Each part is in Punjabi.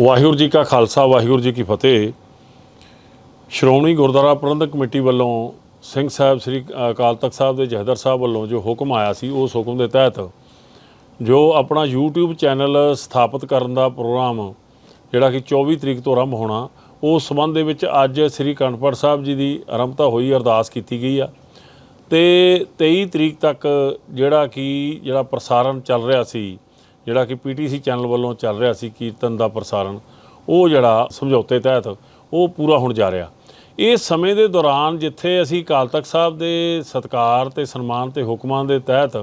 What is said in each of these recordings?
ਵਾਹਿਗੁਰੂ ਜੀ ਕਾ ਖਾਲਸਾ, ਵਾਹਿਗੁਰੂ ਜੀ ਕੀ ਫਤਿਹ। ਸ਼੍ਰੋਮਣੀ ਗੁਰਦੁਆਰਾ ਪ੍ਰਬੰਧਕ ਕਮੇਟੀ ਵੱਲੋਂ ਸਿੰਘ ਸਾਹਿਬ ਸ੍ਰੀ ਅਕਾਲ ਤਖਤ ਸਾਹਿਬ ਦੇ ਜਹਦਰ ਸਾਹਿਬ ਵੱਲੋਂ ਜੋ ਹੁਕਮ ਆਇਆ ਸੀ, ਉਸ ਹੁਕਮ ਦੇ ਤਹਿਤ ਜੋ ਆਪਣਾ YouTube ਚੈਨਲ ਸਥਾਪਿਤ ਕਰਨ ਦਾ ਪ੍ਰੋਗਰਾਮ, ਜਿਹੜਾ ਕਿ 24 ਤਰੀਕ ਤੋਂ ਆਰੰਭ ਹੋਣਾ, ਉਸ ਸਬੰਧ ਦੇ ਵਿੱਚ ਅੱਜ ਸ੍ਰੀ ਕੰਡਪੜ ਸਾਹਿਬ ਜੀ ਦੀ ਆਰੰਭਤਾ ਹੋਈ, ਅਰਦਾਸ ਕੀਤੀ ਗਈ ਆ। ਤੇ 23 ਤਰੀਕ ਤੱਕ ਜਿਹੜਾ ਕਿ ਜਿਹੜਾ ਪ੍ਰਸਾਰਣ ਚੱਲ ਰਿਹਾ ਸੀ ਜਿਹੜਾ ਕਿ ਪੀਟੀਸੀ ਚੈਨਲ ਵੱਲੋਂ ਚੱਲ ਰਿਹਾ ਸੀ ਕੀਰਤਨ ਦਾ ਪ੍ਰਸਾਰਣ, ਉਹ ਜਿਹੜਾ ਸਮਝੌਤੇ ਤਹਿਤ ਉਹ ਪੂਰਾ ਹੋਣ ਜਾ ਰਿਹਾ। ਇਸ ਸਮੇਂ ਦੇ ਦੌਰਾਨ ਜਿੱਥੇ ਅਸੀਂ ਅਕਾਲ ਤਖਤ ਸਾਹਿਬ ਦੇ ਸਤਕਾਰ ਤੇ ਸਨਮਾਨ ਤੇ ਹੁਕਮਾਂ ਦੇ ਤਹਿਤ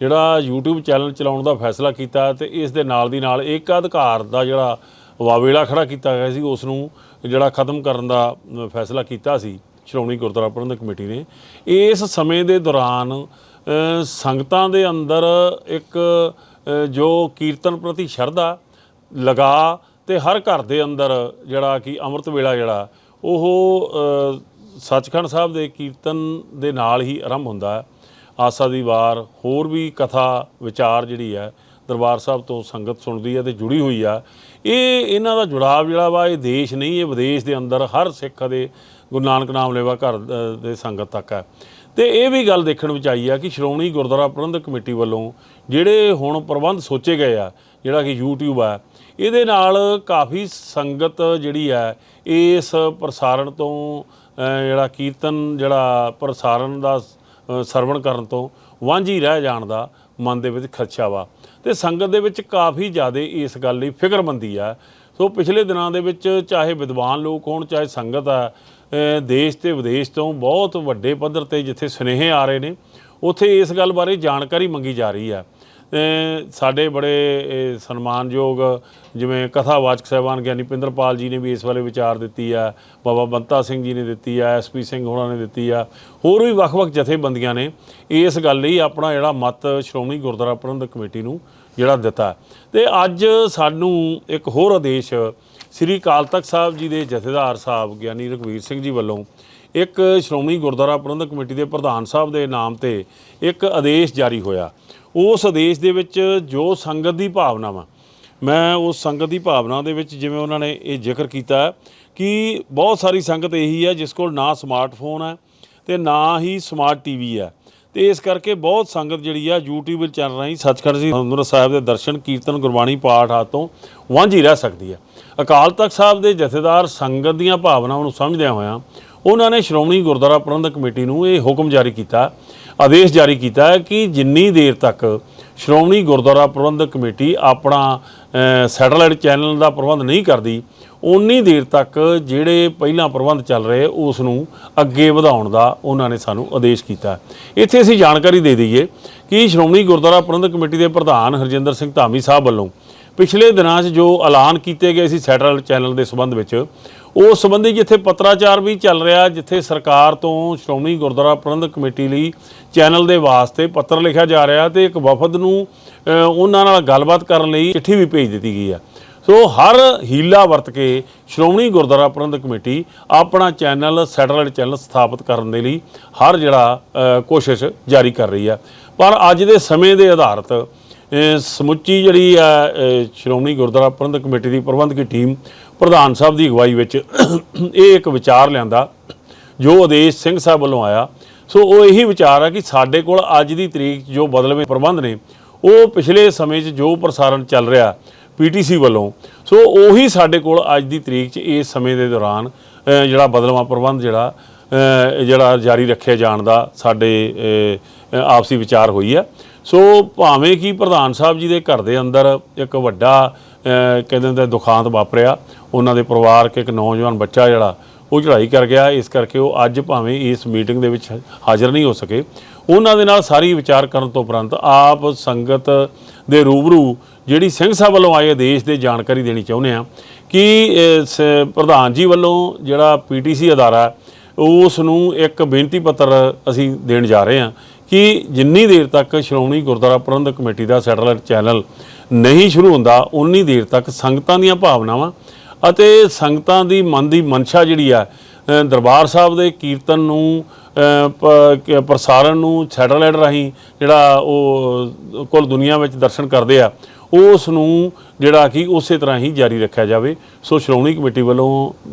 ਜਿਹੜਾ YouTube ਚੈਨਲ ਚਲਾਉਣ ਦਾ ਫੈਸਲਾ ਕੀਤਾ ਤੇ ਇਸ ਦੇ ਨਾਲ ਦੀ ਨਾਲ ਇੱਕ ਅਧਿਕਾਰ ਦਾ ਜਿਹੜਾ ਵਾਵੇਲਾ ਖੜਾ ਕੀਤਾ ਗਿਆ ਸੀ, ਉਸ ਨੂੰ ਜਿਹੜਾ ਖਤਮ ਕਰਨ ਦਾ ਫੈਸਲਾ ਕੀਤਾ ਸੀ, ਸ਼੍ਰੋਮਣੀ ਗੁਰਦੁਆਰਾ ਪ੍ਰਬੰਧਕ ਕਮੇਟੀ ਨੇ। ਇਸ ਸਮੇਂ ਦੇ ਦੌਰਾਨ ਸੰਗਤਾਂ ਦੇ ਅੰਦਰ ਇੱਕ ਜੋ ਕੀਰਤਨ ਪ੍ਰਤੀ ਸ਼ਰਧਾ, ਲਗਾ ਤੇ ਹਰ ਘਰ ਦੇ ਅੰਦਰ ਜਿਹੜਾ ਕਿ ਅੰਮ੍ਰਿਤ ਵੇਲਾ ਜਿਹੜਾ, ਉਹ ਸੱਚਖੰਡ ਸਾਹਿਬ ਦੇ ਕੀਰਤਨ ਦੇ ਨਾਲ ਹੀ ਆਰੰਭ ਹੁੰਦਾ ਹੈ। ਆਸਾ ਦੀ ਵਾਰ, ਹੋਰ ਵੀ ਕਥਾ, ਵਿਚਾਰ ਜਿਹੜੀ ਹੈ, ਦਰਬਾਰ ਸਾਹਿਬ ਤੋਂ ਸੰਗਤ ਸੁਣਦੀ ਹੈ ਤੇ ਜੁੜੀ ਹੋਈ ਆ। ਇਹ ਇਹਨਾਂ ਦਾ ਜੁੜਾਵ ਜਿਹੜਾ ਵਾ, ਇਹ ਦੇਸ਼ ਨਹੀਂ, ਇਹ ਵਿਦੇਸ਼ ਦੇ ਅੰਦਰ ਹਰ ਸਿੱਖ ਦੇ ਗੁਰੂ ਨਾਨਕ ਨਾਮ ਲੈਵਾ ਘਰ ਦੇ ਸੰਗਤ ਤੱਕ ਹੈ। ਤੇ ਇਹ ਵੀ ਗੱਲ ਦੇਖਣ ਵਿੱਚ ਆਈ ਆ ਕਿ ਸ਼੍ਰੋਮਣੀ ਗੁਰਦੁਆਰਾ ਪ੍ਰਬੰਧਕ ਕਮੇਟੀ ਵੱਲੋਂ ਜਿਹੜੇ ਹੁਣ ਪ੍ਰਬੰਧ ਸੋਚੇ ਗਏ ਆ, ਜਿਹੜਾ ਕਿ YouTube ਆ, ਇਹਦੇ ਨਾਲ ਕਾਫੀ ਸੰਗਤ ਜਿਹੜੀ ਹੈ ਇਸ ਪ੍ਰਸਾਰਣ ਤੋਂ ਜਿਹੜਾ ਕੀਰਤਨ, ਜਿਹੜਾ ਪ੍ਰਸਾਰਣ ਦਾ ਸਰਵਣ ਕਰਨ ਤੋਂ ਵਾਂਝੀ ਰਹਿ ਜਾਣ ਦਾ ਮਨ ਦੇ ਵਿੱਚ ਖਦਸ਼ਾ ਵਾ। ਤੇ ਸੰਗਤ ਦੇ ਵਿੱਚ ਕਾਫੀ ਜ਼ਿਆਦਾ ਇਸ ਗੱਲ ਲਈ ਫਿਕਰਮੰਦੀ ਆ। ਸੋ ਪਿਛਲੇ ਦਿਨਾਂ ਦੇ ਵਿੱਚ ਚਾਹੇ ਵਿਦਵਾਨ ਲੋਕ ਹੋਣ, ਚਾਹੇ ਸੰਗਤ ਆ ਦੇਸ਼ ਤੇ ਵਿਦੇਸ਼ ਤੋਂ ਬਹੁਤ ਵੱਡੇ ਪੱਧਰ ਤੇ ਜਿੱਥੇ ਸੁਨੇਹੇ ਆ ਰਹੇ ਨੇ, ਉੱਥੇ ਇਸ ਗੱਲ ਬਾਰੇ ਜਾਣਕਾਰੀ ਮੰਗੀ ਜਾ ਰਹੀ ਆ। ਸਾਡੇ ਬੜੇ ਸਨਮਾਨਯੋਗ ਜਿਵੇਂ ਕਥਾਵਾਚਕ ਸਾਹਿਬਾਨ ਗਿਆਨੀ ਪਿੰਦਰਪਾਲ ਜੀ ਨੇ ਵੀ ਇਸ ਬਾਰੇ ਵਿਚਾਰ ਦਿੱਤੀ ਆ, ਬਾਬਾ ਬੰਤਾ ਸਿੰਘ ਜੀ ਨੇ ਦਿੱਤੀ ਆ ਐਸਪੀ ਸਿੰਘ ਹੋਣਾ ਨੇ ਦਿੱਤੀ ਆ, ਹੋਰ ਵੀ ਵੱਖ-ਵੱਖ ਜਥੇਬੰਦੀਆਂ ਨੇ। ਇਸ ਗੱਲ ਲਈ ਆਪਣਾ ਜਿਹੜਾ ਮਤ ਸ਼੍ਰੋਮਣੀ ਗੁਰਦੁਆਰਾ ਪ੍ਰਬੰਧਕ ਕਮੇਟੀ ਨੂੰ ਜਿਹੜਾ ਦਿੱਤਾ ਤੇ ਅੱਜ ਸਾਨੂੰ ਇੱਕ ਹੋਰ ਆਦੇਸ਼ ਸ੍ਰੀ ਅਕਾਲ ਤਖਤ ਸਾਹਿਬ ਜੀ ਦੇ ਜਥੇਦਾਰ ਸਾਹਿਬ, ਗਿਆਨੀ ਰਘਵੀਰ ਸਿੰਘ ਜੀ ਵੱਲੋਂ ਇੱਕ ਸ਼੍ਰੋਮਣੀ ਗੁਰਦੁਆਰਾ ਪ੍ਰਬੰਧਕ ਕਮੇਟੀ ਦੇ ਪ੍ਰਧਾਨ ਸਾਹਿਬ ਦੇ ਨਾਮ ਤੇ ਇੱਕ ਆਦੇਸ਼ ਜਾਰੀ ਹੋਇਆ। ਉਸ ਆਦੇਸ਼ ਦੇ ਵਿੱਚ ਜੋ ਸੰਗਤ ਦੀ ਭਾਵਨਾ ਵਾ ਮੈਂ ਉਸ ਸੰਗਤ ਦੀ ਭਾਵਨਾ ਦੇ ਵਿੱਚ ਜਿਵੇਂ ਉਹਨਾਂ ਨੇ ਇਹ ਜ਼ਿਕਰ ਕੀਤਾ ਕਿ ਬਹੁਤ ਸਾਰੀ ਸੰਗਤ ਇਹੀ ਹੈ ਜਿਸ ਕੋਲ ਨਾ ਸਮਾਰਟਫੋਨ ਹੈ ਤੇ ਨਾ ਹੀ ਸਮਾਰਟ ਟੀਵੀ ਹੈ। ਤੇ ਇਸ ਕਰਕੇ ਬਹੁਤ ਸੰਗਤ ਜਿਹੜੀ ਆ YouTube ਚੈਨਲ ਰਾਹੀਂ, ਸੱਚਖੰਡ ਜੀ ਹਰਿਮੰਦਰ ਸਾਹਿਬ ਦੇ ਦਰਸ਼ਨ, ਕੀਰਤਨ, ਗੁਰਬਾਣੀ ਪਾਠ ਆਦਿ ਤੋਂ ਵਾਂਝੀ ਰਹਿ ਸਕਦੀ ਹੈ ਅਕਾਲ ਤਖਤ ਸਾਹਿਬ ਦੇ ਜਥੇਦਾਰ ਸੰਗਤ ਦੀਆਂ ਭਾਵਨਾਵਾਂ ਨੂੰ ਸਮਝਦਿਆਂ ਹੋਇਆਂ ਉਹਨਾਂ ਨੇ ਸ਼੍ਰੋਮਣੀ ਗੁਰਦੁਆਰਾ ਪ੍ਰਬੰਧਕ ਕਮੇਟੀ ਨੂੰ ਇਹ ਹੁਕਮ ਜਾਰੀ ਕੀਤਾ, ਆਦੇਸ਼ ਜਾਰੀ ਕੀਤਾ ਕਿ ਜਿੰਨੀ ਦੇਰ ਤੱਕ ਸ਼੍ਰੋਮਣੀ ਗੁਰਦੁਆਰਾ ਪ੍ਰਬੰਧਕ ਕਮੇਟੀ ਆਪਣਾ ਅ, ਸੈਟੇਲਾਈਟ ਚੈਨਲ ਦਾ ਪ੍ਰਬੰਧ ਨਹੀਂ ਕਰਦੀ ਉਨੀ ਦੇਰ ਤੱਕ ਜਿਹੜੇ ਪਹਿਲਾਂ ਪ੍ਰਬੰਧ ਚੱਲ ਰਹੇ ਉਸ ਨੂੰ ਅੱਗੇ ਵਧਾਉਣ ਦਾ ਉਹਨਾਂ ਨੇ ਸਾਨੂੰ ਆਦੇਸ਼ ਕੀਤਾ। ਇੱਥੇ ਅਸੀਂ ਜਾਣਕਾਰੀ ਦੇ ਦਈਏ ਕਿ ਸ਼੍ਰੋਮਣੀ ਗੁਰਦੁਆਰਾ ਪ੍ਰਬੰਧਕ ਕਮੇਟੀ ਦੇ ਪ੍ਰਧਾਨ ਹਰਜਿੰਦਰ ਸਿੰਘ ਧਾਮੀ ਸਾਹਿਬ ਵੱਲੋਂ ਪਿਛਲੇ ਦਿਨਾਂ 'ਚ ਜੋ ਐਲਾਨ ਕੀਤੇ ਗਏ ਸੀ ਸੈਟੇਲਾਈਟ ਚੈਨਲ ਦੇ ਸੰਬੰਧ ਵਿੱਚ, ਉਸ ਸੰਬੰਧੀ ਜਿੱਥੇ ਪੱਤਰਾਚਾਰ ਵੀ ਚੱਲ ਰਿਹਾ, ਜਿੱਥੇ ਸਰਕਾਰ ਤੋਂ ਸ਼੍ਰੋਮਣੀ ਗੁਰਦੁਆਰਾ ਪ੍ਰਬੰਧਕ ਕਮੇਟੀ ਲਈ ਚੈਨਲ ਦੇ ਵਾਸਤੇ ਪੱਤਰ ਲਿਖਿਆ ਜਾ ਰਿਹਾ ਤੇ ਇੱਕ ਵਫਦ ਨੂੰ ਉਹਨਾਂ ਨਾਲ ਗੱਲਬਾਤ ਕਰਨ ਲਈ ਚਿੱਠੀ ਵੀ ਭੇਜ ਦਿੱਤੀ ਗਈ ਹੈ ਸੋ ਹਰ ਹੀਲਾ ਵਰਤ ਕੇ ਸ਼੍ਰੋਮਣੀ ਗੁਰਦੁਆਰਾ ਪ੍ਰਬੰਧਕ ਕਮੇਟੀ ਆਪਣਾ ਚੈਨਲ, ਸੈਟੇਲਾਈਟ ਚੈਨਲ ਸਥਾਪਿਤ ਕਰਨ ਦੇ ਲਈ ਹਰ ਜਿਹੜਾ ਕੋਸ਼ਿਸ਼ ਜਾਰੀ ਕਰ ਰਹੀ ਹੈ ਪਰ ਅੱਜ ਦੇ ਸਮੇਂ ਦੇ ਆਧਾਰਤ ਇਹ ਸਮੁੱਚੀ ਜਿਹੜੀ ਆ ਇਹ ਸ਼੍ਰੋਮਣੀ ਗੁਰਦੁਆਰਾ ਪ੍ਰਬੰਧਕ ਕਮੇਟੀ ਦੀ ਪ੍ਰਬੰਧਕੀ ਟੀਮ ਪ੍ਰਧਾਨ ਸਾਹਿਬ ਦੀ ਅਗਵਾਈ ਵਿੱਚ ਇਹ ਇੱਕ ਵਿਚਾਰ ਲਿਆਂਦਾ, ਜੋ ਆਦੇਸ਼ ਸਿੰਘ ਸਾਹਿਬ ਵੱਲੋਂ ਆਇਆ। ਸੋ ਉਹ ਇਹੀ ਵਿਚਾਰ ਆ ਕਿ ਸਾਡੇ ਕੋਲ ਅੱਜ ਦੀ ਤਰੀਕ 'ਚ ਜੋ ਬਦਲਵੇਂ ਪ੍ਰਬੰਧ ਨੇ, ਉਹ ਪਿਛਲੇ ਸਮੇਂ 'ਚ ਜੋ ਪ੍ਰਸਾਰਣ ਚੱਲ ਰਿਹਾ ਪੀਟੀਸੀ ਵੱਲੋਂ, ਸੋ ਉਹੀ ਸਾਡੇ ਕੋਲ ਅੱਜ ਦੀ ਤਰੀਕ 'ਚ ਇਸ ਸਮੇਂ ਦੇ ਦੌਰਾਨ ਜਿਹੜਾ ਬਦਲਵਾਂ ਪ੍ਰਬੰਧ ਜਿਹੜਾ ਜਿਹੜਾ ਜਾਰੀ ਰੱਖਿਆ ਜਾਣ ਦਾ ਸਾਡੇ ਆਪਸੀ ਵਿਚਾਰ ਹੋਈ ਹੈ ਸੋ ਭਾਵੇਂ ਕਿ ਪ੍ਰਧਾਨ ਸਾਹਿਬ ਜੀ ਦੇ ਘਰ ਦੇ ਅੰਦਰ ਇੱਕ ਵੱਡਾ ਕਹਿੰਦੇ ਹੁੰਦੇ ਦੁਖਾਂਤ ਵਾਪਰਿਆ, ਉਹਨਾਂ ਦੇ ਪਰਿਵਾਰਕ ਇੱਕ ਨੌਜਵਾਨ ਬੱਚਾ ਜਿਹੜਾ, ਉਹ ਚੜ੍ਹਾਈ ਕਰ ਗਿਆ, ਇਸ ਕਰਕੇ ਉਹ ਅੱਜ ਭਾਵੇਂ ਇਸ ਮੀਟਿੰਗ ਦੇ ਵਿੱਚ ਹਾਜ਼ਰ ਨਹੀਂ ਹੋ ਸਕੇ। ਉਹਨਾਂ ਦੇ ਨਾਲ ਸਾਰੀ ਵਿਚਾਰ ਕਰਨ ਤੋਂ ਉਪਰੰਤ ਆਪ ਸੰਗਤ ਦੇ ਰੂਬਰੂ ਜਿਹੜੀ ਸਿੰਘ ਸਾਹਿਬ ਵੱਲੋਂ ਆਏ ਆਦੇਸ਼ ਦੇ ਜਾਣਕਾਰੀ ਦੇਣੀ ਚਾਹੁੰਦੇ ਆ ਕਿ ਸ- ਪ੍ਰਧਾਨ ਜੀ ਵੱਲੋਂ ਜਿਹੜਾ ਪੀਟੀਸੀ ਅਦਾਰਾ, ਉਸ ਨੂੰ ਇੱਕ ਬੇਨਤੀ ਪੱਤਰ ਅਸੀਂ ਦੇਣ ਜਾ ਰਹੇ ਹਾਂ ਕਿ ਜਿੰਨੀ ਦੇਰ ਤੱਕ ਸ਼੍ਰੋਮਣੀ ਗੁਰਦੁਆਰਾ ਪ੍ਰਬੰਧਕ ਕਮੇਟੀ ਦਾ ਸੈਟੇਲਾਈਟ ਚੈਨਲ ਨਹੀਂ ਸ਼ੁਰੂ ਹੁੰਦਾ ਉਨੀ ਦੇਰ ਤੱਕ ਸੰਗਤਾਂ ਦੀਆਂ ਭਾਵਨਾਵਾਂ ਅਤੇ ਸੰਗਤਾਂ ਦੀ ਮਨ ਦੀ ਮਨਸ਼ਾ ਜਿਹੜੀ ਆ ਦਰਬਾਰ ਸਾਹਿਬ ਦੇ ਕੀਰਤਨ ਨੂੰ ਪ੍ਰਸਾਰਣ ਨੂੰ, ਸੈਟੇਲਾਈਟ ਰਾਹੀਂ ਜਿਹੜਾ ਉਹ ਕੁੱਲ ਦੁਨੀਆ ਵਿੱਚ ਦਰਸ਼ਨ ਕਰਦੇ ਆ ਉਸ ਨੂੰ ਜਿਹੜਾ ਕਿ ਉਸੇ ਤਰ੍ਹਾਂ ਹੀ ਜਾਰੀ ਰੱਖਿਆ ਜਾਵੇ। ਸੋ ਸ਼੍ਰੋਮਣੀ ਕਮੇਟੀ ਵੱਲੋਂ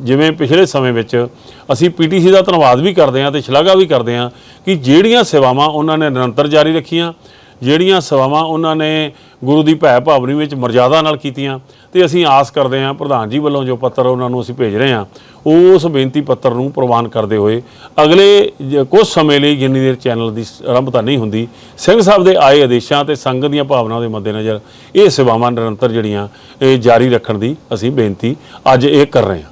ਜਿਵੇਂ ਪਿਛਲੇ ਸਮੇਂ ਵਿੱਚ ਅਸੀਂ ਪੀਟੀਸੀ ਦਾ ਧੰਨਵਾਦ ਵੀ ਕਰਦੇ ਹਾਂ ਤੇ ਸ਼ਲਾਘਾ ਵੀ ਕਰਦੇ ਹਾਂ ਕਿ ਜਿਹੜੀਆਂ ਸੇਵਾਵਾਂ ਉਹਨਾਂ ਨੇ ਨਿਰੰਤਰ ਜਾਰੀ ਰੱਖੀਆਂ ਜਿਹੜੀਆਂ ਸੇਵਾਵਾਂ ਉਹਨਾਂ ਨੇ ਗੁਰੂ ਦੀ ਭੈ ਭਾਵਨੀ ਵਿੱਚ ਮਰਜ਼ਾਦਾ ਨਾਲ ਕੀਤੀਆਂ ਤੇ ਅਸੀਂ ਆਸ ਕਰਦੇ ਹਾਂ ਪ੍ਰਧਾਨ ਜੀ ਵੱਲੋਂ ਜੋ ਪੱਤਰ ਉਹਨਾਂ ਨੂੰ ਅਸੀਂ ਭੇਜ ਰਹੇ ਹਾਂ ਉਸ ਬੇਨਤੀ ਪੱਤਰ ਨੂੰ ਪ੍ਰਵਾਨ ਕਰਦੇ ਹੋਏ ਅਗਲੇ ਜ- ਕੁਝ ਸਮੇਂ ਲਈ ਜਿੰਨੀ ਦੇਰ ਚੈਨਲ ਦੀ ਆਰੰਭਤਾ ਨਹੀਂ ਹੁੰਦੀ, ਸਿੰਘ ਸਾਹਿਬ ਦੇ ਆਏ ਆਦੇਸ਼ਾਂ ਤੇ ਸੰਗਤ ਦੀਆਂ ਭਾਵਨਾਵਾਂ ਦੇ ਮੱਦੇਨਜ਼ਰ ਇਹ ਸੇਵਾਵਾਂ ਨਿਰੰਤਰ ਜਿਹੜੀਆਂ ਇਹ ਜਾਰੀ ਰੱਖਣ ਦੀ ਅਸੀਂ ਬੇਨਤੀ ਅੱਜ ਇਹ ਕਰ ਰਹੇ ਹਾਂ।